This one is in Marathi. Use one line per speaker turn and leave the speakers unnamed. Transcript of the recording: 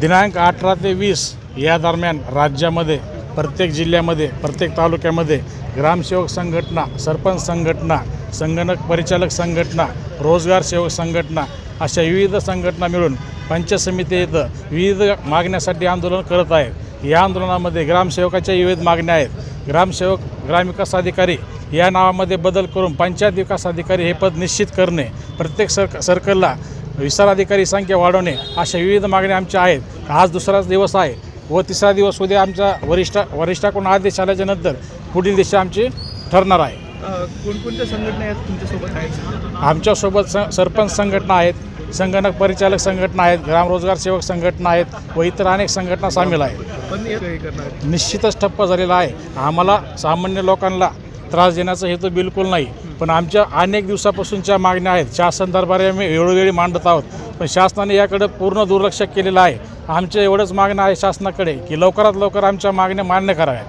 दिनांक अठरा ते वीस या दरम्यान राज्यामध्ये प्रत्येक जिल्ह्यामध्ये प्रत्येक तालुक्यामध्ये ग्रामसेवक संघटना सरपंच संघटना संगणक परिचालक संघटना रोजगार सेवक संघटना अशा विविध संघटना मिळून पंचायत समिती इथं विविध मागण्यासाठी आंदोलन करत आहेत. या आंदोलनामध्ये ग्रामसेवकाच्या विविध मागण्या आहेत. ग्रामसेवक ग्रामविकास अधिकारी या नावामध्ये बदल करून पंचायत विकास अधिकारी हे पद निश्चित करणे प्रत्येक सर सर्कलला विस्तार अधिकारी संख्या वाढवणे अशा विविध मागण्या आमच्या आहेत. आज दुसराच दिवस आहे व तिसरा दिवस उद्या आमच्या वरिष्ठ वरिष्ठाकडून आदेश आल्याच्यानंतर पुढील दिशा आमची ठरणार आहे.
कोणकोणत्या संघटना आहेत तुमच्यासोबत आहेत?
आमच्यासोबत स सरपंच संघटना आहेत संगणक परिचालक संघटना आहेत ग्रामरोजगार सेवक संघटना आहेत व इतर अनेक संघटना सामील
आहेत.
निश्चितच ठप्प झालेला आहे. आम्हाला सामान्य लोकांना त्रास देण्याचा हेतू बिलकुल नाही. पण आमच्या अनेक दिवसापासूनच्या मागण्या आहेत. शासन दरबारी आम्ही वेळोवेळी मांडत आहोत. पण शासनाने याकडे पूर्ण दुर्लक्ष केलेलं आहे. आमच्या एवढंच मागणं आहे शासनाकडे की लवकरात लवकर आमच्या मागण्या मान्य कराव्यात.